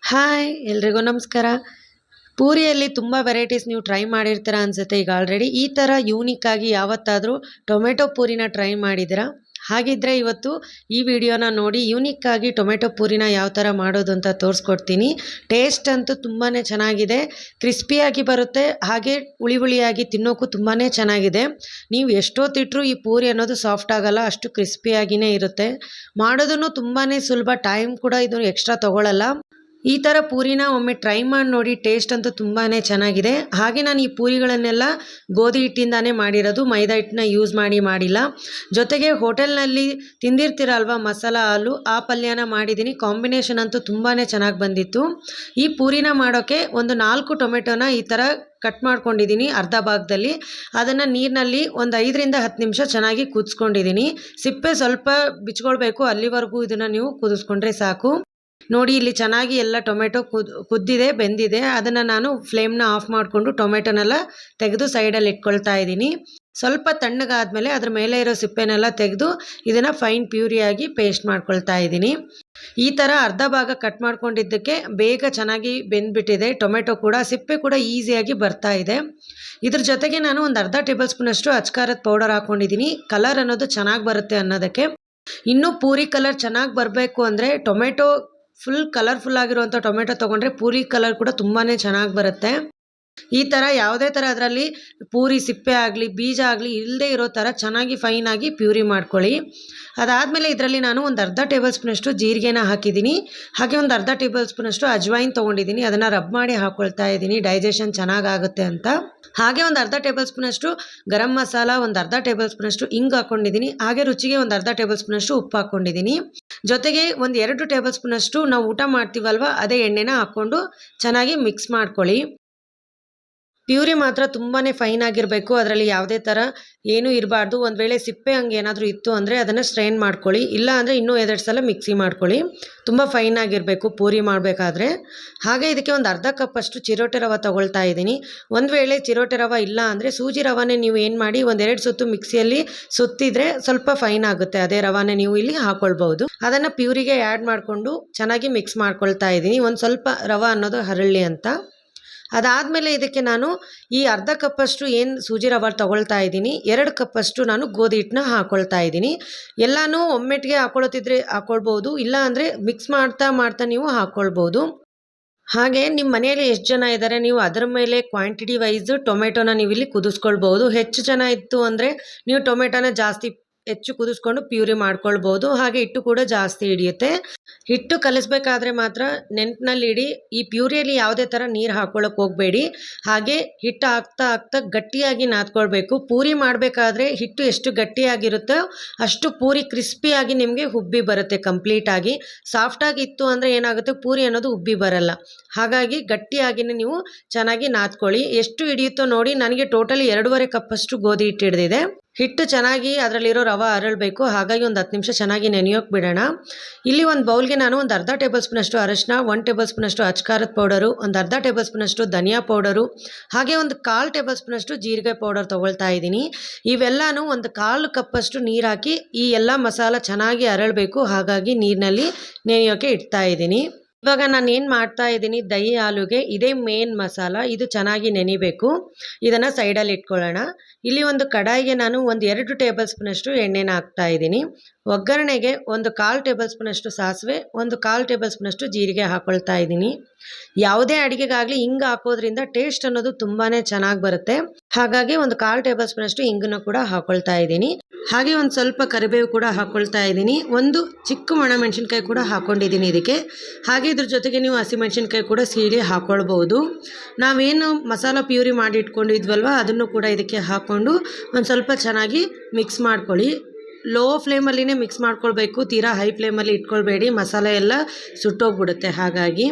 Hi, ಎಲ್ರಿಗೂ ನಮಸ್ಕಾರ. ಪೂರಿಯಲ್ಲಿ ತುಂಬ ವೆರೈಟೀಸ್ ನೀವು ಟ್ರೈ ಮಾಡಿರ್ತೀರ ಅನ್ಸುತ್ತೆ ಈಗ ಆಲ್ರೆಡಿ ಈ ಥರ ಯೂನಿಕ್ ಆಗಿ ಯಾವತ್ತಾದರೂ ಟೊಮೆಟೊ ಪೂರಿನ ಟ್ರೈ ಮಾಡಿದ್ದೀರಾ? ಹಾಗಿದ್ರೆ ಇವತ್ತು ಈ ವಿಡಿಯೋನ ನೋಡಿ ಯೂನಿಕ್ ಆಗಿ ಟೊಮೆಟೊ ಪೂರಿನ ಯಾವ ಥರ ಮಾಡೋದು ಅಂತ ತೋರಿಸ್ಕೊಡ್ತೀನಿ. ಟೇಸ್ಟ್ ಅಂತೂ ತುಂಬಾ ಚೆನ್ನಾಗಿದೆ. ಕ್ರಿಸ್ಪಿಯಾಗಿ ಬರುತ್ತೆ. ಹಾಗೆ ಹುಳಿ ಹುಳಿಯಾಗಿ ತಿನ್ನೋಕ್ಕೂ ತುಂಬಾ ಚೆನ್ನಾಗಿದೆ. ನೀವು ಎಷ್ಟೊತ್ತಿಟ್ಟರೂ ಈ ಪೂರಿ ಅನ್ನೋದು ಸಾಫ್ಟ್ ಆಗಲ್ಲ, ಅಷ್ಟು ಕ್ರಿಸ್ಪಿಯಾಗಿಯೇ ಇರುತ್ತೆ. ಮಾಡೋದನ್ನು ತುಂಬಾ ಸುಲಭ. ಟೈಮ್ ಕೂಡ ಇದು ಎಕ್ಸ್ಟ್ರಾ ತೊಗೊಳ್ಳಲ್ಲ ಈ ಥರ ಪೂರಿನ ಒಮ್ಮೆ ಟ್ರೈ ಮಾಡಿ ನೋಡಿ ಟೇಸ್ಟ್ ಅಂತೂ ತುಂಬಾ ಚೆನ್ನಾಗಿದೆ. ಹಾಗೆ ನಾನು ಈ ಪೂರಿಗಳನ್ನೆಲ್ಲ ಗೋಧಿ ಹಿಟ್ಟಿಂದಾನೇ ಮಾಡಿರೋದು, ಮೈದಾ ಹಿಟ್ಟನ್ನ ಯೂಸ್ ಮಾಡಿ ಮಾಡಿಲ್ಲ. ಜೊತೆಗೆ ಹೋಟೆಲ್ನಲ್ಲಿ ತಿಂದಿರ್ತೀರಲ್ವ ಮಸಾಲ, ಹಾಲು, ಆ ಪಲ್ಯನ ಮಾಡಿದ್ದೀನಿ ಕಾಂಬಿನೇಷನ್ ಅಂತೂ ತುಂಬಾ ಚೆನ್ನಾಗಿ ಬಂದಿತ್ತು. ಈ ಪೂರಿನ ಮಾಡೋಕ್ಕೆ ಒಂದು ನಾಲ್ಕು ಟೊಮೆಟೊನ ಈ ಥರ ಕಟ್ ಮಾಡ್ಕೊಂಡಿದ್ದೀನಿ ಅರ್ಧ ಭಾಗದಲ್ಲಿ. ಅದನ್ನು ನೀರಿನಲ್ಲಿ ಒಂದು ಐದರಿಂದ ಹತ್ತು ನಿಮಿಷ ಚೆನ್ನಾಗಿ ಕುದಿಸ್ಕೊಂಡಿದ್ದೀನಿ ಸಿಪ್ಪೆ ಸ್ವಲ್ಪ ಬಿಚ್ಕೊಳ್ಬೇಕು, ಅಲ್ಲಿವರೆಗೂ ಇದನ್ನು ನೀವು ಕುದಿಸ್ಕೊಂಡ್ರೆ ಸಾಕು. ನೋಡಿ, ಇಲ್ಲಿ ಚೆನ್ನಾಗಿ ಎಲ್ಲ ಟೊಮೆಟೊ ಕುದ್, ಕುದ್ದಿದೆ, ಬೆಂದಿದೆ. ಅದನ್ನು ನಾನು ಫ್ಲೇಮ್ನ ಆಫ್ ಮಾಡಿಕೊಂಡು ಟೊಮೆಟೊನೆಲ್ಲ ತೆಗೆದು ಸೈಡಲ್ಲಿ ಇಟ್ಕೊಳ್ತಾ ಇದ್ದೀನಿ. ಸ್ವಲ್ಪ ತಣ್ಣಗಾದ್ಮೇಲೆ ಅದ್ರ ಮೇಲೆ ಇರೋ ಸಿಪ್ಪೆನೆಲ್ಲ ತೆಗೆದು ಇದನ್ನು ಫೈನ್ ಪ್ಯೂರಿಯಾಗಿ ಪೇಸ್ಟ್ ಮಾಡ್ಕೊಳ್ತಾ ಇದ್ದೀನಿ. ಈ ಥರ ಅರ್ಧ ಭಾಗ ಕಟ್ ಮಾಡ್ಕೊಂಡಿದ್ದಕ್ಕೆ ಬೇಗ ಚೆನ್ನಾಗಿ ಬೆಂದ್ಬಿಟ್ಟಿದೆ. ಟೊಮೆಟೊ ಕೂಡ, ಸಿಪ್ಪೆ ಕೂಡ ಈಸಿಯಾಗಿ ಬರ್ತಾ ಇದೆ. ಇದ್ರ ಜೊತೆಗೆ ನಾನು ಒಂದು ಅರ್ಧ ಟೇಬಲ್ ಸ್ಪೂನಷ್ಟು ಅಚ್ಕಾರದ ಪೌಡರ್ ಹಾಕ್ಕೊಂಡಿದ್ದೀನಿ ಕಲರ್ ಅನ್ನೋದು ಚೆನ್ನಾಗಿ ಬರುತ್ತೆ ಅನ್ನೋದಕ್ಕೆ. ಇನ್ನೂ ಪೂರಿ ಕಲರ್ ಚೆನ್ನಾಗಿ ಬರಬೇಕು ಅಂದರೆ ಟೊಮೆಟೊ ಫುಲ್ ಕಲರ್ಫುಲ್ ಆಗಿರುವಂಥ ಟೊಮೆಟೊ ತೊಗೊಂಡ್ರೆ ಪೂರಿ ಕಲರ್ ಕೂಡ ತುಂಬಾ ಚೆನ್ನಾಗಿ ಬರುತ್ತೆ. ಈ ಥರ ಯಾವುದೇ ಥರ ಅದರಲ್ಲಿ ಪೂರಿ, ಸಿಪ್ಪೆ ಆಗಲಿ, ಬೀಜ ಆಗಲಿ ಇಲ್ಲದೆ ಇರೋ ಥರ ಚೆನ್ನಾಗಿ ಫೈನಾಗಿ ಪ್ಯೂರಿ ಮಾಡ್ಕೊಳ್ಳಿ. ಅದಾದಮೇಲೆ ಇದರಲ್ಲಿ ನಾನು ಒಂದು ಅರ್ಧ ಟೇಬಲ್ ಸ್ಪೂನಷ್ಟು ಜೀರಿಗೆನ ಹಾಕಿದ್ದೀನಿ. ಹಾಗೆ ಒಂದು ಅರ್ಧ ಟೇಬಲ್ ಸ್ಪೂನಷ್ಟು ಅಜ್ವೈನ್ ತೊಗೊಂಡಿದ್ದೀನಿ. ಅದನ್ನು ರಬ್ ಮಾಡಿ ಹಾಕ್ಕೊಳ್ತಾ ಇದ್ದೀನಿ. ಡೈಜೆಷನ್ ಚೆನ್ನಾಗಾಗುತ್ತೆ ಅಂತ. ಹಾಗೆ ಒಂದು ಅರ್ಧ ಟೇಬಲ್ ಸ್ಪೂನಷ್ಟು ಗರಂ ಮಸಾಲ, ಒಂದು ಅರ್ಧ ಟೇಬಲ್ ಸ್ಪೂನಷ್ಟು ಹಿಂಗೆ ಹಾಕ್ಕೊಂಡಿದ್ದೀನಿ ಹಾಗೆ ರುಚಿಗೆ ಒಂದು ಅರ್ಧ ಟೇಬಲ್ ಸ್ಪೂನಷ್ಟು ಉಪ್ಪು ಹಾಕ್ಕೊಂಡಿದ್ದೀನಿ ಜೊತೆಗೆ ಒಂದು ಎರಡು ಟೇಬಲ್ ಸ್ಪೂನಷ್ಟು ನಾವು ಊಟ ಮಾಡ್ತೀವಲ್ವ, ಅದೇ ಎಣ್ಣೆನ ಹಾಕ್ಕೊಂಡು ಚೆನ್ನಾಗಿ ಮಿಕ್ಸ್ ಮಾಡ್ಕೊಳ್ಳಿ. ಪ್ಯೂರಿ ಮಾತ್ರ ತುಂಬಾ ಫೈನ್ ಆಗಿರಬೇಕು. ಅದರಲ್ಲಿ ಯಾವುದೇ ಥರ ಏನೂ ಇರಬಾರ್ದು. ಒಂದು ವೇಳೆ ಸಿಪ್ಪೆ ಹಂಗೆ ಏನಾದರೂ ಇತ್ತು ಅಂದರೆ ಅದನ್ನು ಸ್ಟ್ರೈನ್ ಮಾಡ್ಕೊಳ್ಳಿ. ಇಲ್ಲ ಅಂದರೆ ಇನ್ನೂ ಎರಡು ಸಲ ಮಿಕ್ಸಿ ಮಾಡ್ಕೊಳ್ಳಿ. ತುಂಬ ಫೈನ್ ಆಗಿರಬೇಕು ಪೂರಿ ಮಾಡಬೇಕಾದ್ರೆ. ಹಾಗೆ ಇದಕ್ಕೆ ಒಂದು ಅರ್ಧ ಕಪ್ಪಷ್ಟು ಚಿರೋಟೆ ರವೆ ತೊಗೊಳ್ತಾ ಇದ್ದೀನಿ. ಒಂದು ವೇಳೆ ಚಿರೋಟೆ ರವೆ ಇಲ್ಲ ಅಂದರೆ ಸೂಜಿ ರವಾನೆ ನೀವು ಏನು ಮಾಡಿ ಒಂದೆರಡು ಸುತ್ತು ಮಿಕ್ಸಿಯಲ್ಲಿ ಸುತ್ತಿದ್ರೆ ಸ್ವಲ್ಪ ಫೈನ್ ಆಗುತ್ತೆ. ಅದೇ ರವಾನೆ ನೀವು ಇಲ್ಲಿ ಹಾಕ್ಕೊಳ್ಬೋದು ಅದನ್ನು ಪ್ಯೂರಿಗೆ ಆ್ಯಡ್ ಮಾಡಿಕೊಂಡು ಚೆನ್ನಾಗಿ ಮಿಕ್ಸ್ ಮಾಡ್ಕೊಳ್ತಾ ಇದ್ದೀನಿ. ಒಂದು ಸ್ವಲ್ಪ ರವೆ ಅನ್ನೋದು ಹರಳಿ ಅಂತ. ಅದಾದಮೇಲೆ ಇದಕ್ಕೆ ನಾನು ಈ ಅರ್ಧ ಕಪ್ಪಷ್ಟು ಏನು ಸೂಜಿ ರವೆ ತೊಗೊಳ್ತಾ ಇದ್ದೀನಿ, ಎರಡು ಕಪ್ಪಷ್ಟು ನಾನು ಗೋಧಿ ಹಿಟ್ಟನ್ನ ಹಾಕ್ಕೊಳ್ತಾ ಇದ್ದೀನಿ. ಎಲ್ಲನೂ ಒಮ್ಮೆಟ್ಟಿಗೆ ಹಾಕ್ಕೊಳ್ತಿದ್ರೆ ಹಾಕ್ಕೊಳ್ಬೋದು ಇಲ್ಲ ಅಂದರೆ ಮಿಕ್ಸ್ ಮಾಡ್ತಾ ಮಾಡ್ತಾ ನೀವು ಹಾಕ್ಕೊಳ್ಬೋದು ಹಾಗೆ ನಿಮ್ಮ ಮನೆಯಲ್ಲಿ ಎಷ್ಟು ಜನ ಇದ್ದಾರೆ ನೀವು ಅದರ ಮೇಲೆ ಕ್ವಾಂಟಿಟಿ ವೈಸ್ ಟೊಮೆಟೊನ ನೀವು ಇಲ್ಲಿ ಕುದಿಸ್ಕೊಳ್ಬೋದು. ಹೆಚ್ಚು ಜನ ಇತ್ತು ಅಂದರೆ ನೀವು ಟೊಮೆಟೊನ ಜಾಸ್ತಿ ಹೆಚ್ಚು ಕುದಿಸ್ಕೊಂಡು ಪ್ಯೂರಿ ಮಾಡ್ಕೊಳ್ಬೋದು. ಹಾಗೆ ಹಿಟ್ಟು ಕೂಡ ಜಾಸ್ತಿ ಹಿಡಿಯುತ್ತೆ. ಹಿಟ್ಟು ಕಲಿಸ್ಬೇಕಾದ್ರೆ ಮಾತ್ರ ನೆನಪಿನಲ್ಲಿ ಇಡಿ, ಈ ಪ್ಯೂರಿಯಲ್ಲಿ ಯಾವುದೇ ಥರ ನೀರು ಹಾಕ್ಕೊಳ್ಳೋಕೆ ಹೋಗಬೇಡಿ. ಹಾಗೆ ಹಿಟ್ಟು ಹಾಕ್ತಾ ಹಾಕ್ತಾ ಗಟ್ಟಿಯಾಗಿ ನಾದ್ಕೊಳ್ಬೇಕು. ಪೂರಿ ಮಾಡಬೇಕಾದ್ರೆ ಹಿಟ್ಟು ಎಷ್ಟು ಗಟ್ಟಿಯಾಗಿರುತ್ತೋ ಅಷ್ಟು ಪೂರಿ ಕ್ರಿಸ್ಪಿಯಾಗಿ ನಿಮಗೆ ಉಬ್ಬಿ ಬರುತ್ತೆ ಕಂಪ್ಲೀಟಾಗಿ. ಸಾಫ್ಟಾಗಿ ಇತ್ತು ಅಂದರೆ ಏನಾಗುತ್ತೆ? ಪೂರಿ ಅನ್ನೋದು ಉಬ್ಬಿ ಬರಲ್ಲ. ಹಾಗಾಗಿ ಗಟ್ಟಿಯಾಗಿನೇ ನೀವು ಚೆನ್ನಾಗಿ ನಾದ್ಕೊಳ್ಳಿ. ಎಷ್ಟು ಹಿಡಿಯುತ್ತೋ ನೋಡಿ, ನನಗೆ ಟೋಟಲಿ ಎರಡೂವರೆ ಕಪ್ಪಷ್ಟು ಗೋಧಿ ಹಿಟ್ಟು ಹಿಡಿದಿದೆ. ಹಿಟ್ಟು ಚೆನ್ನಾಗಿ ಅದರಲ್ಲಿರೋ ರವೆ ಅರಳಬೇಕು. ಹಾಗಾಗಿ ಒಂದು ಹತ್ತು ನಿಮಿಷ ಚೆನ್ನಾಗಿ ನೆನೆಯೋಕೆ ಬಿಡೋಣ. ಇಲ್ಲಿ ಒಂದು ಬೌಲ್ಗೆ ನಾನು ಒಂದು ಅರ್ಧ ಟೇಬಲ್ ಸ್ಪೂನಷ್ಟು ಅರಶಿನ ಒನ್ ಟೇಬಲ್ ಸ್ಪೂನಷ್ಟು ಅಚ್ಕಾರದ ಪೌಡರು, ಒಂದು ಅರ್ಧ ಟೇಬಲ್ ಸ್ಪೂನಷ್ಟು ಧನಿಯಾ ಪೌಡರು, ಹಾಗೆ ಒಂದು ಕಾಲು ಟೇಬಲ್ ಸ್ಪೂನಷ್ಟು ಜೀರಿಗೆ ಪೌಡರ್ ತೊಗೊಳ್ತಾ ಇದ್ದೀನಿ. ಇವೆಲ್ಲನೂ ಒಂದು ಕಾಲು ಕಪ್ಪಷ್ಟು ನೀರು ಹಾಕಿ ಈ ಎಲ್ಲ ಮಸಾಲ ಚೆನ್ನಾಗಿ ಅರಳಬೇಕು. ಹಾಗಾಗಿ ನೀರಿನಲ್ಲಿ ನೆನೆಯೋಕೆ ಇಡ್ತಾ ಇದ್ದೀನಿ. ಇವಾಗ ನಾನು ಏನು ಮಾಡ್ತಾ ಇದ್ದೀನಿ, ದಹಿ ಆಲೂಗೆ ಇದೇ ಮೇನ್ ಮಸಾಲ, ಇದು ಚೆನ್ನಾಗಿ ನೆನಿಬೇಕು. ಇದನ್ನು ಸೈಡಲ್ಲಿ ಇಟ್ಕೊಳ್ಳೋಣ. ಇಲ್ಲಿ ಒಂದು ಕಡಾಯಿಗೆ ನಾನು ಒಂದು ಎರಡು ಟೇಬಲ್ ಸ್ಪೂನಷ್ಟು ಎಣ್ಣೆನ ಹಾಕ್ತಾ ಇದ್ದೀನಿ. ಒಗ್ಗರಣೆಗೆ ಒಂದು ಕಾಲು ಟೇಬಲ್ ಸ್ಪೂನಷ್ಟು ಸಾಸಿವೆ, ಒಂದು ಕಾಲು ಟೇಬಲ್ ಸ್ಪೂನಷ್ಟು ಜೀರಿಗೆ ಹಾಕ್ಕೊಳ್ತಾ ಇದ್ದೀನಿ. ಯಾವುದೇ ಅಡುಗೆಗಾಗಲಿ ಹಿಂಗ್ ಹಾಕೋದ್ರಿಂದ ಟೇಸ್ಟ್ ಅನ್ನೋದು ತುಂಬಾನೇ ಚೆನ್ನಾಗಿ ಬರುತ್ತೆ. ಹಾಗಾಗಿ ಒಂದು ಕಾಲ್ ಟೇಬಲ್ ಸ್ಪೂನಷ್ಟು ಹಿಂಗನ್ನು ಕೂಡ ಹಾಕೊಳ್ತಾ ಇದ್ದೀನಿ. ಹಾಗೆ ಒಂದು ಸ್ವಲ್ಪ ಕರಿಬೇವು ಕೂಡ ಹಾಕೊಳ್ತಾ ಇದ್ದೀನಿ. ಒಂದು ಚಿಕ್ಕ ಒಣಮೆಣಸಿನ್ಕಾಯಿ ಕೂಡ ಹಾಕೊಂಡಿದ್ದೀನಿ ಇದಕ್ಕೆ. ಹಾಗೆ ಇದ್ರ ಜೊತೆಗೆ ನೀವು ಹಸಿಮೆಣಸಿನ್ಕಾಯಿ ಕೂಡ ಸೀಳಿ ಹಾಕ್ಕೊಳ್ಬೋದು ನಾವೇನು ಮಸಾಲ ಪ್ಯೂರಿ ಮಾಡಿ ಇಟ್ಕೊಂಡಿದ್ವಲ್ವ, ಅದನ್ನು ಕೂಡ ಇದಕ್ಕೆ ಹಾಕ್ಕೊಂಡು ಒಂದು ಸ್ವಲ್ಪ ಚೆನ್ನಾಗಿ ಮಿಕ್ಸ್ ಮಾಡ್ಕೊಳ್ಳಿ. ಲೋ ಫ್ಲೇಮಲ್ಲಿನೇ ಮಿಕ್ಸ್ ಮಾಡ್ಕೊಳ್ಬೇಕು. ತೀರಾ ಹೈ ಫ್ಲೇಮಲ್ಲಿ ಇಟ್ಕೊಳ್ಬೇಡಿ. ಮಸಾಲೆ ಎಲ್ಲ ಸುಟ್ಟೋಗ್ಬಿಡುತ್ತೆ. ಹಾಗಾಗಿ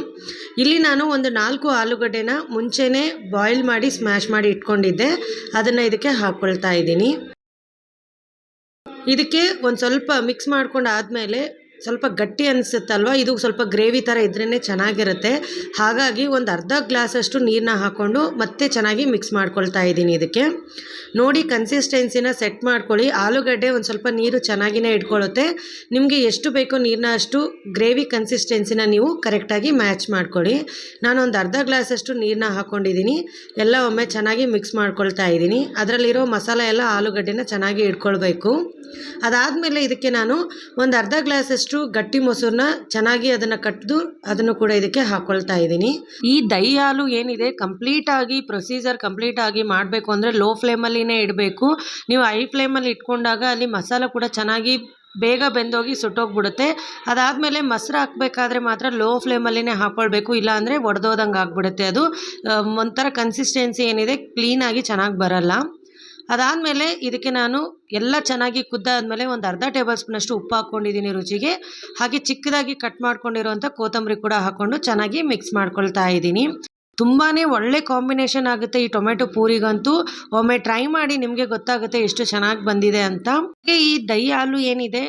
ಇಲ್ಲಿ ನಾನು ಒಂದು ನಾಲ್ಕು ಆಲೂಗಡ್ಡೆನ ಮುಂಚೆನೇ ಬಾಯ್ಲ್ ಮಾಡಿ ಸ್ಮ್ಯಾಶ್ ಮಾಡಿ ಇಟ್ಕೊಂಡಿದ್ದೆ. ಅದನ್ನು ಇದಕ್ಕೆ ಹಾಕ್ಕೊಳ್ತಾ ಇದ್ದೀನಿ. ಇದಕ್ಕೆ ಒಂದು ಸ್ವಲ್ಪ ಮಿಕ್ಸ್ ಮಾಡ್ಕೊಂಡು ಆದಮೇಲೆ ಸ್ವಲ್ಪ ಗಟ್ಟಿ ಅನಿಸುತ್ತಲ್ವ? ಇದು ಸ್ವಲ್ಪ ಗ್ರೇವಿ ಥರ ಇದ್ರೇ ಚೆನ್ನಾಗಿರುತ್ತೆ. ಹಾಗಾಗಿ ಒಂದು ಅರ್ಧ ಗ್ಲಾಸಷ್ಟು ನೀರನ್ನ ಹಾಕ್ಕೊಂಡು ಮತ್ತೆ ಚೆನ್ನಾಗಿ ಮಿಕ್ಸ್ ಮಾಡ್ಕೊಳ್ತಾ ಇದ್ದೀನಿ ಇದಕ್ಕೆ. ನೋಡಿ ಕನ್ಸಿಸ್ಟೆನ್ಸಿನ ಸೆಟ್ ಮಾಡ್ಕೊಳ್ಳಿ. ಆಲೂಗಡ್ಡೆ ಒಂದು ಸ್ವಲ್ಪ ನೀರು ಚೆನ್ನಾಗಿನೇ ಇಟ್ಕೊಳ್ಳುತ್ತೆ. ನಿಮಗೆ ಎಷ್ಟು ಬೇಕೋ ನೀರನ್ನ ಅಷ್ಟು ಗ್ರೇವಿ ಕನ್ಸಿಸ್ಟೆನ್ಸಿನ ನೀವು ಕರೆಕ್ಟಾಗಿ ಮ್ಯಾಚ್ ಮಾಡ್ಕೊಳ್ಳಿ. ನಾನು ಒಂದು ಅರ್ಧ ಗ್ಲಾಸಷ್ಟು ನೀರನ್ನ ಹಾಕ್ಕೊಂಡಿದ್ದೀನಿ ಎಲ್ಲ ಒಮ್ಮೆ ಚೆನ್ನಾಗಿ ಮಿಕ್ಸ್ ಮಾಡ್ಕೊಳ್ತಾ ಇದ್ದೀನಿ. ಅದರಲ್ಲಿರೋ ಮಸಾಲೆ ಎಲ್ಲ ಆಲೂಗಡ್ಡೆನ ಚೆನ್ನಾಗಿ ಇಟ್ಕೊಳ್ಬೇಕು. ಅದಾದಮೇಲೆ ಇದಕ್ಕೆ ನಾನು ಒಂದು ಅರ್ಧ ಗ್ಲಾಸಷ್ಟು ಗಟ್ಟಿ ಮೊಸರನ್ನ ಚೆನ್ನಾಗಿ ಅದನ್ನು ಕಟ್ಟಿದು ಅದನ್ನು ಕೂಡ ಇದಕ್ಕೆ ಹಾಕೊಳ್ತಾ ಇದ್ದೀನಿ. ಈ ದಹಿ ಹಾಲು ಏನಿದೆ ಕಂಪ್ಲೀಟಾಗಿ ಪ್ರೊಸೀಜರ್ ಕಂಪ್ಲೀಟಾಗಿ ಮಾಡಬೇಕು ಅಂದರೆ ಲೋ ಫ್ಲೇಮಲ್ಲಿನೇ ಇಡಬೇಕು. ನೀವು ಹೈ ಫ್ಲೇಮಲ್ಲಿ ಇಟ್ಕೊಂಡಾಗ ಅಲ್ಲಿ ಮಸಾಲ ಕೂಡ ಚೆನ್ನಾಗಿ ಬೇಗ ಬೆಂದೋಗಿ ಸುಟ್ಟೋಗ್ಬಿಡುತ್ತೆ. ಅದಾದಮೇಲೆ ಮೊಸರು ಹಾಕಬೇಕಾದ್ರೆ ಮಾತ್ರ ಲೋ ಫ್ಲೇಮಲ್ಲಿನೇ ಹಾಕ್ಕೊಳ್ಬೇಕು ಇಲ್ಲಾಂದರೆ ಒಡೆದೋದಂಗೆ ಆಗಿಬಿಡುತ್ತೆ. ಅದು ಒಂಥರ ಕನ್ಸಿಸ್ಟೆನ್ಸಿ ಏನಿದೆ ಕ್ಲೀನಾಗಿ ಚೆನ್ನಾಗಿ ಬರಲ್ಲ. ಅದಾದಮೇಲೆ ಇದಕ್ಕೆ ನಾನು ಎಲ್ಲ ಚೆನ್ನಾಗಿ ಕುದ್ದಾದಮೇಲೆ ಒಂದು ಅರ್ಧ ಟೇಬಲ್ ಸ್ಪೂನಷ್ಟು ಉಪ್ಪು ಹಾಕ್ಕೊಂಡಿದ್ದೀನಿ ರುಚಿಗೆ. ಹಾಗೆ ಚಿಕ್ಕದಾಗಿ ಕಟ್ ಮಾಡ್ಕೊಂಡಿರುವಂಥ ಕೊತ್ತಂಬರಿ ಕೂಡ ಹಾಕ್ಕೊಂಡು ಚೆನ್ನಾಗಿ ಮಿಕ್ಸ್ ಮಾಡ್ಕೊಳ್ತಾ ಇದ್ದೀನಿ. ತುಂಬಾ ಒಳ್ಳೆ ಕಾಂಬಿನೇಷನ್ ಆಗುತ್ತೆ ಈ ಟೊಮೆಟೊ ಪೂರಿಗಂತೂ. ಒಮ್ಮೆ ಟ್ರೈ ಮಾಡಿ ನಿಮಗೆ ಗೊತ್ತಾಗುತ್ತೆ ಎಷ್ಟು ಚೆನ್ನಾಗಿ ಬಂದಿದೆ ಅಂತ. ಈ ದಹಿ ಹಾಲು ಏನಿದೆ?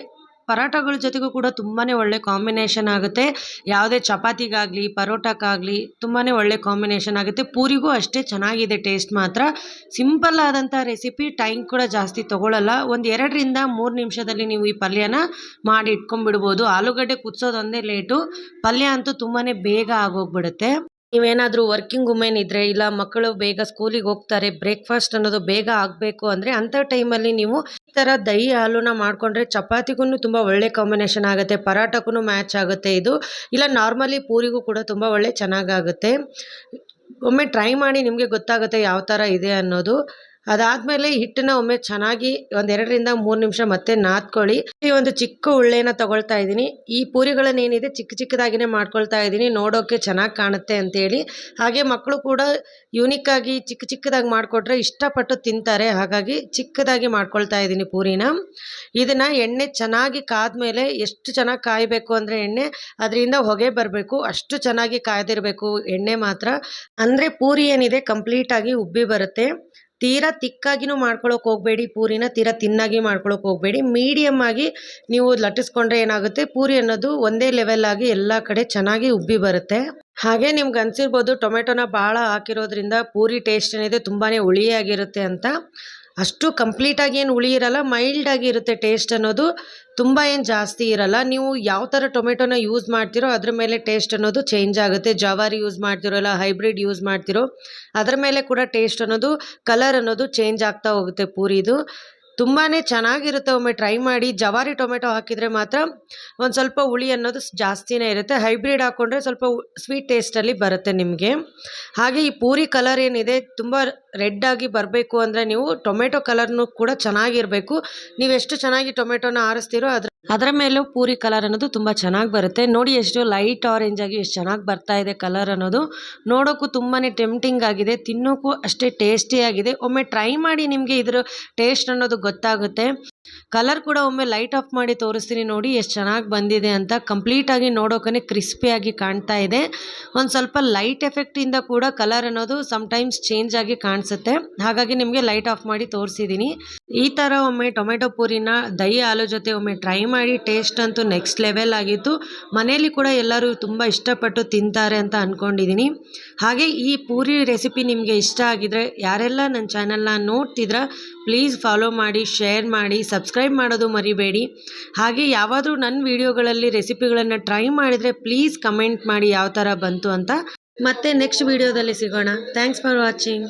ಪರೋಟಗಳ ಜೊತೆಗೂ ಕೂಡ ತುಂಬಾ ಒಳ್ಳೆ ಕಾಂಬಿನೇಷನ್ ಆಗುತ್ತೆ. ಯಾವುದೇ ಚಪಾತಿಗಾಗಲಿ, ಪರೋಟಕ್ಕಾಗಲಿ ತುಂಬಾ ಒಳ್ಳೆ ಕಾಂಬಿನೇಷನ್ ಆಗುತ್ತೆ. ಪೂರಿಗೂ ಅಷ್ಟೇ ಚೆನ್ನಾಗಿದೆ ಟೇಸ್ಟ್ ಮಾತ್ರ. ಸಿಂಪಲ್ ಆದಂಥ ರೆಸಿಪಿ ಟೈಮ್ ಕೂಡ ಜಾಸ್ತಿ ತೊಗೊಳ್ಳಲ್ಲ ಒಂದು ಎರಡರಿಂದ ಮೂರು ನಿಮಿಷದಲ್ಲಿ ನೀವು ಈ ಪಲ್ಯನ ಮಾಡಿ ಇಟ್ಕೊಂಡ್ಬಿಡ್ಬೋದು. ಆಲೂಗಡ್ಡೆ ಕುದಿಸೋದೊಂದೇ ಲೇಟು. ಪಲ್ಯ ಅಂತೂ ತುಂಬಾ ಬೇಗ ಆಗೋಗ್ಬಿಡುತ್ತೆ. ನೀವೇನಾದರೂ ವರ್ಕಿಂಗ್ ವುಮೆನ್ ಇದ್ದರೆ ಇಲ್ಲ ಮಕ್ಕಳು ಬೇಗ ಸ್ಕೂಲಿಗೆ ಹೋಗ್ತಾರೆ ಬ್ರೇಕ್ಫಾಸ್ಟ್ ಅನ್ನೋದು ಬೇಗ ಆಗಬೇಕು ಅಂದರೆ ಅಂಥ ಟೈಮಲ್ಲಿ ನೀವು ಥರ ದಹಿ ಹಾಲನ್ನ ಮಾಡಿಕೊಂಡ್ರೆ ಚಪಾತಿಗೂ ತುಂಬ ಒಳ್ಳೆ ಕಾಂಬಿನೇಷನ್ ಆಗುತ್ತೆ ಪರಾಟಕ್ಕೂ ಮ್ಯಾಚ್ ಆಗುತ್ತೆ ಇದು. ಇಲ್ಲ ನಾರ್ಮಲಿ ಪೂರಿಗೂ ಕೂಡ ತುಂಬ ಒಳ್ಳೆ ಚೆನ್ನಾಗಾಗುತ್ತೆ. ಒಮ್ಮೆ ಟ್ರೈ ಮಾಡಿ ನಿಮಗೆ ಗೊತ್ತಾಗುತ್ತೆ ಯಾವ ಥರ ಇದೆ ಅನ್ನೋದು. ಅದಾದಮೇಲೆ ಹಿಟ್ಟನ್ನ ಒಮ್ಮೆ ಚೆನ್ನಾಗಿ ಒಂದೆರಡರಿಂದ ಮೂರು ನಿಮಿಷ ಮತ್ತೆ ನಾದ್ಕೊಳ್ಳಿ. ಈ ಒಂದು ಚಿಕ್ಕ ಉಳ್ಳೆನ ತಗೊಳ್ತಾ ಇದ್ದೀನಿ. ಈ ಪೂರಿಗಳನ್ನ ಏನಿದೆ ಚಿಕ್ಕ ಚಿಕ್ಕದಾಗಿನೇ ಮಾಡ್ಕೊಳ್ತಾ ಇದ್ದೀನಿ. ನೋಡೋಕೆ ಚೆನ್ನಾಗಿ ಕಾಣುತ್ತೆ ಅಂತೇಳಿ ಹಾಗೆ ಮಕ್ಕಳು ಕೂಡ ಯೂನಿಕ್ ಆಗಿ ಚಿಕ್ಕ ಚಿಕ್ಕದಾಗಿ ಮಾಡಿಕೊಟ್ರೆ ಇಷ್ಟಪಟ್ಟು ತಿಂತಾರೆ. ಹಾಗಾಗಿ ಚಿಕ್ಕದಾಗಿ ಮಾಡ್ಕೊಳ್ತಾ ಇದ್ದೀನಿ ಪೂರಿನ. ಇದನ್ನು ಎಣ್ಣೆ ಚೆನ್ನಾಗಿ ಕಾದ್ಮೇಲೆ ಎಷ್ಟು ಚೆನ್ನಾಗಿ ಕಾಯಬೇಕು ಅಂದರೆ ಎಣ್ಣೆ, ಅದರಿಂದ ಹೊಗೆ ಬರಬೇಕು. ಅಷ್ಟು ಚೆನ್ನಾಗಿ ಕಾಯ್ದಿರಬೇಕು ಎಣ್ಣೆ ಮಾತ್ರ. ಅಂದರೆ ಪೂರಿ ಏನಿದೆ ಕಂಪ್ಲೀಟಾಗಿ ಉಬ್ಬಿ ಬರುತ್ತೆ. ತೀರಾ ತಿಕ್ಕಾಗಿನೂ ಮಾಡ್ಕೊಳಕ್ಕೆ ಹೋಗಬೇಡಿ, ಪೂರಿನ ತೀರಾ ತಿನ್ನಾಗಿ ಮಾಡ್ಕೊಳಕ್ಕೆ ಹೋಗಬೇಡಿ. ಮೀಡಿಯಮ್ ಆಗಿ ನೀವು ಲಟ್ಟಿಸ್ಕೊಂಡ್ರೆ ಏನಾಗುತ್ತೆ? ಪೂರಿ ಅನ್ನೋದು ಒಂದೇ ಲೆವೆಲ್ ಆಗಿ ಎಲ್ಲ ಕಡೆ ಚೆನ್ನಾಗಿ ಉಬ್ಬಿ ಬರುತ್ತೆ. ಹಾಗೆ ನಿಮ್ಗೆ ಅನಿಸಿರ್ಬೋದು ಟೊಮೆಟೊನ ಭಾಳ ಹಾಕಿರೋದ್ರಿಂದ ಪೂರಿ ಟೇಸ್ಟ್ ಏನಿದೆ ತುಂಬಾ ಹುಳಿಯಾಗಿರುತ್ತೆ ಅಂತ. ಅಷ್ಟು ಕಂಪ್ಲೀಟಾಗಿ ಏನು ಹುಳಿ ಇರಲ್ಲ ಮೈಲ್ಡಾಗಿ ಇರುತ್ತೆ ಟೇಸ್ಟ್ ಅನ್ನೋದು, ತುಂಬ ಏನು ಜಾಸ್ತಿ ಇರಲ್ಲ. ನೀವು ಯಾವ ಥರ ಟೊಮೆಟೊನ ಯೂಸ್ ಮಾಡ್ತಿರೋ ಅದ್ರ ಮೇಲೆ ಟೇಸ್ಟ್ ಅನ್ನೋದು ಚೇಂಜ್ ಆಗುತ್ತೆ. ಜವಾರಿ ಯೂಸ್ ಮಾಡ್ತಿರೋ ಇಲ್ಲ, ಹೈಬ್ರಿಡ್ ಯೂಸ್ ಮಾಡ್ತಿರೋ, ಅದ್ರ ಮೇಲೆ ಕೂಡ ಟೇಸ್ಟ್ ಅನ್ನೋದು, ಕಲರ್ ಅನ್ನೋದು ಚೇಂಜ್ ಆಗ್ತಾ ಹೋಗುತ್ತೆ ಪೂರಿದು ತುಂಬಾ ಚೆನ್ನಾಗಿರುತ್ತೆ. ಒಮ್ಮೆ ಟ್ರೈ ಮಾಡಿ. ಜವಾರಿ ಟೊಮೆಟೊ ಹಾಕಿದರೆ ಮಾತ್ರ ಒಂದು ಸ್ವಲ್ಪ ಹುಳಿ ಅನ್ನೋದು ಜಾಸ್ತಿನೇ ಇರುತ್ತೆ. ಹೈಬ್ರಿಡ್ ಹಾಕ್ಕೊಂಡ್ರೆ ಸ್ವಲ್ಪ ಸ್ವೀಟ್ ಟೇಸ್ಟಲ್ಲಿ ಬರುತ್ತೆ ನಿಮಗೆ. ಹಾಗೆ ಈ ಪೂರಿ ಕಲರ್ ಏನಿದೆ, ತುಂಬ ರೆಡ್ ಆಗಿ ಬರಬೇಕು ಅಂದರೆ ನೀವು ಟೊಮೆಟೊ ಕಲರ್ನು ಕೂಡ ಚೆನ್ನಾಗಿರಬೇಕು. ನೀವು ಎಷ್ಟು ಚೆನ್ನಾಗಿ ಟೊಮೆಟೊನ ಆರಿಸ್ತೀರೋ ಅದ್ರ ಅದರ ಮೇಲೂ ಪೂರಿ ಕಲರ್ ಅನ್ನೋದು ತುಂಬ ಚೆನ್ನಾಗಿ ಬರುತ್ತೆ. ನೋಡಿ ಎಷ್ಟು ಲೈಟ್ ಆರೆಂಜ್ ಆಗಿ ಎಷ್ಟು ಚೆನ್ನಾಗಿ ಬರ್ತಾ ಇದೆ ಕಲರ್ ಅನ್ನೋದು. ನೋಡೋಕ್ಕೂ ತುಂಬಾ ಟೆಂಪ್ಟಿಂಗ್ ಆಗಿದೆ. ತಿನ್ನೋಕ್ಕೂ ಅಷ್ಟೇ ಟೇಸ್ಟಿಯಾಗಿದೆ ಒಮ್ಮೆ ಟ್ರೈ ಮಾಡಿ ನಿಮಗೆ ಇದ್ರ ಟೇಸ್ಟ್ ಅನ್ನೋದು ಗೊತ್ತಾಗುತ್ತೆ. ಕಲರ್ ಕೂಡ ಒಮ್ಮೆ ಲೈಟ್ ಆಫ್ ಮಾಡಿ ತೋರಿಸ್ತೀನಿ ನೋಡಿ, ಎಷ್ಟು ಚೆನ್ನಾಗಿ ಬಂದಿದೆ ಅಂತ. ಕಂಪ್ಲೀಟಾಗಿ ನೋಡೋಕೆ ಕ್ರಿಸ್ಪಿಯಾಗಿ ಕಾಣ್ತಾ ಇದೆ. ಒಂದು ಸ್ವಲ್ಪ ಲೈಟ್ ಎಫೆಕ್ಟಿಂದ ಕೂಡ ಕಲರ್ ಅನ್ನೋದು ಸಮ್ಟೈಮ್ಸ್ ಚೇಂಜ್ ಆಗಿ ಕಾಣಿಸುತ್ತೆ. ಹಾಗಾಗಿ ನಿಮಗೆ ಲೈಟ್ ಆಫ್ ಮಾಡಿ ತೋರಿಸಿದ್ದೀನಿ ಈ ಥರ ಒಮ್ಮೆ ಟೊಮೆಟೊ ಪೂರಿನ ದಹಿ ಹಾಲು ಜೊತೆ ಒಮ್ಮೆ ಟ್ರೈ ಮಾಡಿ ಟೇಸ್ಟ್ ಅಂತೂ ನೆಕ್ಸ್ಟ್ ಲೆವೆಲ್ ಆಗಿತ್ತು. ಮನೆಯಲ್ಲಿ ಕೂಡ ಎಲ್ಲರೂ ತುಂಬ ಇಷ್ಟಪಟ್ಟು ತಿಂತಾರೆ ಅಂತ ಅಂದ್ಕೊಂಡಿದ್ದೀನಿ ಹಾಗೆ ಈ ಪೂರಿ ರೆಸಿಪಿ ನಿಮಗೆ ಇಷ್ಟ ಆಗಿದ್ರೆ, ಯಾರೆಲ್ಲ ನನ್ನ ಚಾನಲ್ನ ನೋಡ್ತಿದ್ರ ಪ್ಲೀಸ್ ಫಾಲೋ ಮಾಡಿ ಶೇರ್ ಮಾಡಿ ಸಬ್ಸ್ಕ್ರೈಬ್ ಮಾಡೋದು ಮರಿಬೇಡಿ. ಹಾಗೆ ಯಾವಾದರೂ ನನ್ನ ವೀಡಿಯೋಗಳಲ್ಲಿ ರೆಸಿಪಿಗಳನ್ನು ಟ್ರೈ ಮಾಡಿದರೆ ಪ್ಲೀಸ್ ಕಮೆಂಟ್ ಮಾಡಿ ಯಾವ ಥರ ಬಂತು ಅಂತ ಮತ್ತೆ ನೆಕ್ಸ್ಟ್ ವಿಡಿಯೋದಲ್ಲಿ ಸಿಗೋಣ. Thanks for watching